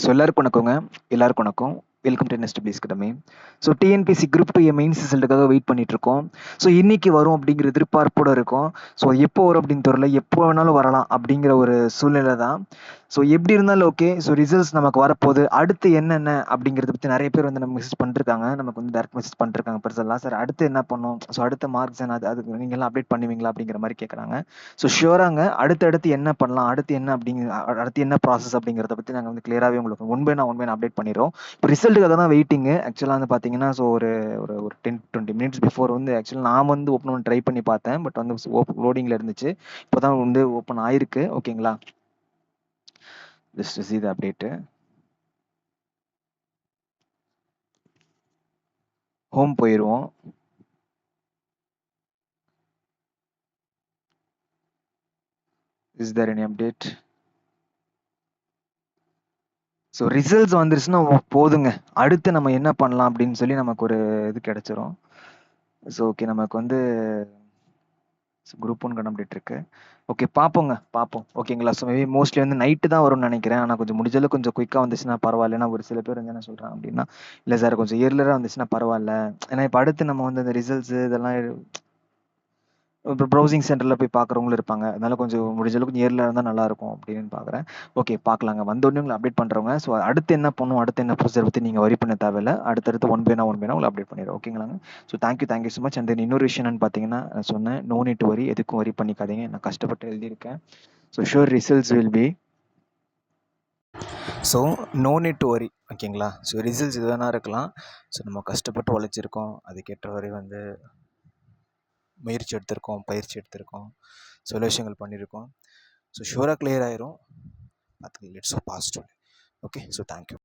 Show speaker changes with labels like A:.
A: So எல்லாருக்கும் வணக்கங்க. எல்லாருக்கும் வணக்கம். வெல்கம் டு நெக்ஸ்ட் பிளேஸ் கடமை so TNPSC group two mains ரிசல்ட்டுக்காக wait பண்ணிட்டு இருக்கோம் ஸோ இன்னைக்கு வரும் அப்படிங்கிற எதிர்பார்ப்போட இருக்கும். ஸோ எப்போ வரும் அப்படின்னு தெரியல. எப்போ வேணாலும் வரலாம் அப்படிங்கிற ஒரு சூழ்நிலை தான் ஸோ எப்படி இருந்தாலும் ஓகே ஸோ ரிசல்ட்ஸ் நமக்கு வரப்போகுது. அடுத்து என்னென்ன அப்படிங்கிறத பற்றி நிறைய பேர் வந்து நம்ம மெசேஜ் பண்ணிருக்காங்க. நமக்கு வந்து டேரக்ட் மெசேஜ் பண்ணிருக்காங்க பெருசெல்லாம் சார் அடுத்து என்ன பண்ணும் ஸோ அடுத்த மார்க்ஸ் என்ன? அது அதுக்கு நீங்கள்லாம் அப்டேட் பண்ணுவீங்களா அப்படிங்கிற மாதிரி கேட்குறாங்க ஸோ ஷியோராங்க அடுத்தடுத்து என்ன பண்ணலாம்? அடுத்து என்ன அப்படிங்கிற அடுத்து என்ன ப்ராசஸ் அப்படிங்கிறத பற்றி நாங்கள் வந்து கிளியராகவே உங்களுக்கு ஒன் பை நான் ஒன் பை அப்டேட் பண்ணிடுறோம். இப்போ ரிசல்ட்டுக்காக தான் வெயிட்டிங் ஆக்சுவலாக வந்து பார்த்தீங்கன்னா ஸோ ஒரு ஒரு ஒரு டென் டுவெண்ட்டி மினிட்ஸ் பிஃபோர் வந்து ஆக்சுவலாக நான் வந்து ஓப்பன் பண்ணி ட்ரை பண்ணி பார்த்தேன். பட் வந்து ஓப் லோடிங்கில் இருந்துச்சு. இப்போ தான் வந்து ஓப்பன் ஆயிருக்கு. ஓகேங்களா just see the update home போயிடுவோம் is there any update so results வந்துருச்சுன்னா போதுங்க. அடுத்து நம்ம என்ன பண்ணலாம் அப்படின்னு சொல்லி நமக்கு ஒரு இது கிடைச்சிரும். ஸோ ஓகே நமக்கு வந்து குரூப் ஒன் அப்டேட் இருக்கு. ஓகே பார்ப்போங்க பார்ப்போம் ஓகேங்களா ஸோ மேபி மோஸ்ட்லி வந்து நைட்டு தான் வரும்னு நினைக்கிறேன். ஆனால் கொஞ்சம் முடிஞ்சளவு கொஞ்சம் குயிக்காக வந்துச்சுன்னா பரவாயில்ல. ஏன்னா ஒரு சில பேர் வந்து என்ன சொல்கிறாங்க அப்படின்னா இல்லை சார் கொஞ்சம் இயர்லராக வந்துச்சுன்னா பரவாயில்ல. ஏன்னா இப்போ அடுத்து நம்ம வந்து இந்த ரிசல்ட்ஸ் இதெல்லாம் இப்போ ப்ரௌசிங் சென்டரில் போய் பார்க்குறவங்களும் இருப்பாங்க. அதனால கொஞ்சம் முடிஞ்ச அளவுக்கு நியரில் இருந்தால் நல்லா இருக்கும் அப்படின்னு பார்க்குறேன் ஓகே பார்க்கலாங்க வந்தோடனே உங்களை அப்டேட் பண்ணுறவங்க ஸோ அடுத்து என்ன பண்ணும் அடுத்து என்ன ப்ரொசீஜர் பற்றி நீங்கள் வரி பண்ண தேவையில்ல. அடுத்தடுத்து ஒன் பேனா ஒன் பேனா உங்களை அப்டேட் பண்ணிடுறோம் ஓகேங்களாங்க so thank you thank you so much and then இன்னொரு விஷயம் என்னன்னு பார்த்தீங்கன்னா நான் சொன்னேன் நோ நீட் வரி எதுக்கும் வரி பண்ணிக்காதீங்க. நான் கஷ்டப்பட்டு எழுதியிருக்கேன். So sure results will be so no need to worry ஓகேங்களா ஸோ ரிசல்ட்ஸ் இது வேணா இருக்கலாம். ஸோ நம்ம கஷ்டப்பட்டு உழைச்சிருக்கோம். அதுக்கேற்ற வரை வந்து முயற்சி எடுத்திருக்கோம் பயிற்சி எடுத்திருக்கோம் சில விஷயங்கள் பண்ணியிருக்கோம் ஸோ ஷூராக கிளியர் ஆயிரும். அது let's positive okay so thank you